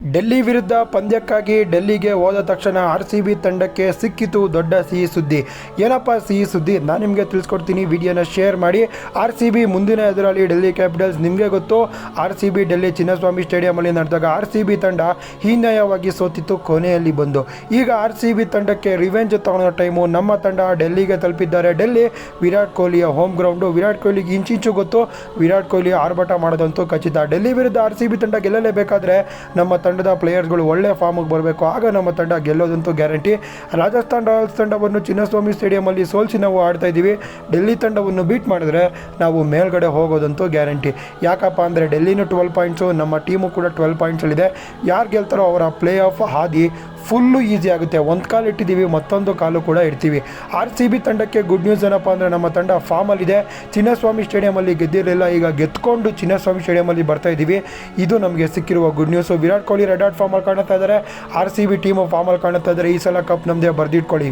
ಡೆಲ್ಲಿ ವಿರುದ್ಧ ಪಂದ್ಯಕ್ಕಾಗಿ ಡೆಲ್ಲಿಗೆ ಹೋದ ತಕ್ಷಣ ಆರ್ ಸಿ ಬಿ ತಂಡಕ್ಕೆ ಸಿಕ್ಕಿತು ದೊಡ್ಡ ಸಿಹಿ ಸುದ್ದಿ. ಏನಪ್ಪ ಸಿಹಿ ಸುದ್ದಿ? ನಾನು ನಿಮಗೆ ತಿಳಿಸ್ಕೊಡ್ತೀನಿ. ವಿಡಿಯೋನ ಶೇರ್ ಮಾಡಿ. ಆರ್ ಸಿ ಬಿ ಮುಂದಿನ ಎದುರಾಳಿ ಡೆಲ್ಲಿ ಕ್ಯಾಪಿಟಲ್ಸ್ ನಿಮಗೆ ಗೊತ್ತು. R C B Delhi Chinnaswamy ಸ್ಟೇಡಿಯಮಲ್ಲಿ ನಡೆದಾಗ ಆರ್ ಸಿ ಬಿ ತಂಡ ಹೀನಾಯವಾಗಿ ಸೋತಿತ್ತು, ಕೊನೆಯಲ್ಲಿ ಬಂದು. ಈಗ ಆರ್ ಸಿ ಬಿ ತಂಡಕ್ಕೆ ರಿವೆಂಜ್ ತಗೊಳ್ಳೋ ಟೈಮು. ನಮ್ಮ ತಂಡ ಡೆಲ್ಲಿಗೆ ತಲುಪಿದ್ದಾರೆ. ಡೆಲ್ಲಿ, ವಿರಾಟ್ ಕೊಹ್ಲಿಯ ಹೋಮ್ ಗ್ರೌಂಡು. ವಿರಾಟ್ ಕೊಹ್ಲಿಗೆ ಇಂಚಿಂಚು ಗೊತ್ತು. ವಿರಾಟ್ ಕೊಹ್ಲಿ ಆರ್ಭಟ ಮಾಡೋದಂತೂ ಖಚಿತ. ಡೆಲ್ಲಿ ವಿರುದ್ಧ ಆರ್ ಸಿ ಬಿ ತಂಡ ಗೆಲ್ಲಲೇಬೇಕಾದ್ರೆ ನಮ್ಮ ತಂಡದ ಪ್ಲೇಯರ್ಸ್ಗಳು ಒಳ್ಳೆ ಫಾರ್ಮಿಗೆ ಬರಬೇಕು. ಆಗ ನಮ್ಮ ತಂಡ ಗೆಲ್ಲೋದಂತೂ ಗ್ಯಾರಂಟಿ. ರಾಜಸ್ಥಾನ್ ರಾಯಲ್ಸ್ ತಂಡವನ್ನು ಚಿನ್ನಸ್ವಾಮಿ ಸ್ಟೇಡಿಯಮಲ್ಲಿ ಸೋಲ್ಸಿ ನಾವು ಆಡ್ತಾ ಇದ್ದೀವಿ. ಡೆಲ್ಲಿ ತಂಡವನ್ನು ಬೀಟ್ ಮಾಡಿದ್ರೆ ನಾವು ಮೇಲ್ಗಡೆ ಹೋಗೋದಂತೂ ಗ್ಯಾರಂಟಿ. ಯಾಕಪ್ಪ ಅಂದರೆ ಡೆಲ್ಲಿನೂ ಟ್ವೆಲ್ ಪಾಯಿಂಟ್ಸು, ನಮ್ಮ ಟೀಮು ಕೂಡ ಟ್ವೆಲ್ ಪಾಯಿಂಟ್ಸಲ್ಲಿದೆ. ಯಾರು ಗೆಲ್ತಾರೋ ಅವರ ಪ್ಲೇ ಆಫ್ ಹಾದಿ ಫುಲ್ಲು ಈಸಿ ಆಗುತ್ತೆ. ಒಂದು ಕಾಲು ಇಟ್ಟಿದ್ದೀವಿ, ಮತ್ತೊಂದು ಕಾಲು ಕೂಡ ಇಡ್ತೀವಿ. ಆರ್ ಸಿ ಬಿ ತಂಡಕ್ಕೆ ಗುಡ್ ನ್ಯೂಸ್ ಏನಪ್ಪ ಅಂದರೆ ನಮ್ಮ ತಂಡ ಫಾರ್ಮಲ್ಲಿದೆ. ಚಿನ್ನಸ್ವಾಮಿ ಸ್ಟೇಡಿಯಮಲ್ಲಿ ಗೆದ್ದಿರಲಿಲ್ಲ. ಈಗ ಗೆದ್ಕೊಂಡು ಚಿನ್ನಸ್ವಾಮಿ ಸ್ಟೇಡಿಯಮಲ್ಲಿ ಬರ್ತಾ ಇದ್ದೀವಿ. ಇದು ನಮಗೆ ಸಿಕ್ಕಿರುವ good news Virat Kohli red hot ಫಾರ್ಮಲ್ಲಿ ಕಾಣ್ತಾ ಇದ್ದಾರೆ. ಆರ್ ಸಿ ಬಿ ಟೀಮು ಫಾರ್ಮಲ್ಲಿ ಕಾಣ್ತಾ ಇದ್ದಾರೆ. ಈ ಸಲ ಕಪ್ ನಮ್ಮದೇ ಬರೆದಿಟ್ಕೊಳ್ಳಿ.